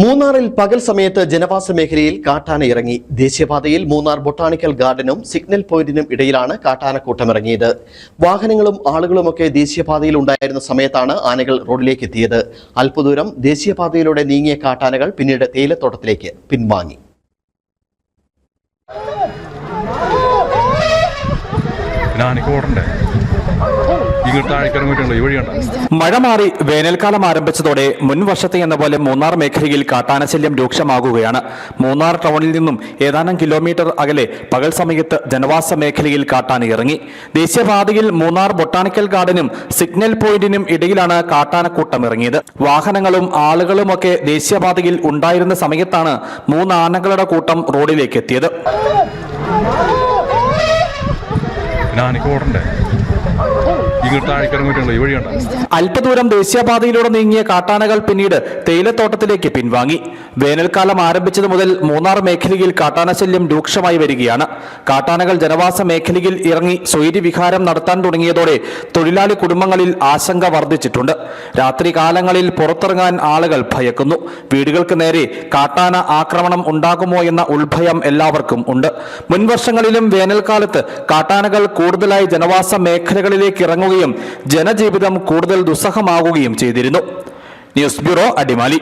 മൂന്നാറിൽ പകൽ സമയത്ത് ജനവാസ മേഖലയിൽ കാട്ടാന ഇറങ്ങി. ദേശീയപാതയിൽ മൂന്നാർ ബൊട്ടാണിക്കൽ ഗാർഡനും സിഗ്നൽ പോയിന്റിനും ഇടയിലാണ് കാട്ടാനക്കൂട്ടം ഇറങ്ങിയത് വാഹനങ്ങളും ആളുകളുമൊക്കെ ദേശീയപാതയിൽ ഉണ്ടായിരുന്ന സമയത്താണ് ആനകൾ റോഡിലേക്ക് എത്തിയത്. അല്പദൂരം ദേശീയപാതയിലൂടെ നീങ്ങിയ കാട്ടാനകൾ പിന്നീട് തേയിലത്തോട്ടത്തിലേക്ക് പിൻവാങ്ങി. ഓടണ്ടേ? മഴ മാറി വേനൽക്കാലം ആരംഭിച്ചതോടെ മുൻ വർഷത്തെ എന്ന പോലെ മൂന്നാർ മേഖലയിൽ കാട്ടാനശല്യം രൂക്ഷമാകുകയാണ്. മൂന്നാർ ടൗണിൽ നിന്നും ഏതാനും കിലോമീറ്റർ അകലെ പകൽ സമയത്ത് ജനവാസ മേഖലയിൽ കാട്ടാന ഇറങ്ങി. ദേശീയപാതയിൽ മൂന്നാർ ബൊട്ടാണിക്കൽ ഗാർഡനും സിഗ്നൽ പോയിന്റിനും ഇടയിലാണ് കാട്ടാനക്കൂട്ടം ഇറങ്ങിയത്. വാഹനങ്ങളും ആളുകളുമൊക്കെ ദേശീയപാതയിൽ ഉണ്ടായിരുന്ന സമയത്താണ് മൂന്നാനകളുടെ കൂട്ടം റോഡിലേക്ക് എത്തിയത്. ഓടണ്ടേ? അല്പദൂരം ദേശീയപാതയിലൂടെ നീങ്ങിയ കാട്ടാനകൾ പിന്നീട് തേയിലത്തോട്ടത്തിലേക്ക് പിൻവാങ്ങി. വേനൽക്കാലം ആരംഭിച്ചതു മുതൽ മൂന്നാർ മേഖലയിൽ കാട്ടാനശല്യം രൂക്ഷമായി വരികയാണ്. കാട്ടാനകൾ ജനവാസ മേഖലയിൽ ഇറങ്ങി സ്വൈര്യവിഹാരം നടത്താൻ തുടങ്ങിയതോടെ തൊഴിലാളി കുടുംബങ്ങളിൽ ആശങ്ക വർദ്ധിച്ചിട്ടുണ്ട്. രാത്രി കാലങ്ങളിൽ പുറത്തിറങ്ങാൻ ആളുകൾ ഭയക്കുന്നു. വീടുകൾക്ക് നേരെ കാട്ടാന ആക്രമണം ഉണ്ടാകുമോ എന്ന ഉൾഭയം എല്ലാവർക്കും ഉണ്ട്. മുൻവർഷങ്ങളിലും വേനൽക്കാലത്ത് കാട്ടാനകൾ കൂടുതലായി ജനവാസ മേഖലകളിലേക്ക് ഇറങ്ങുകയും ജനജീവിതം കൂടുതൽ ദുസ്സഹമാകുകയും ചെയ്തിരുന്നു. News bureau Adimali.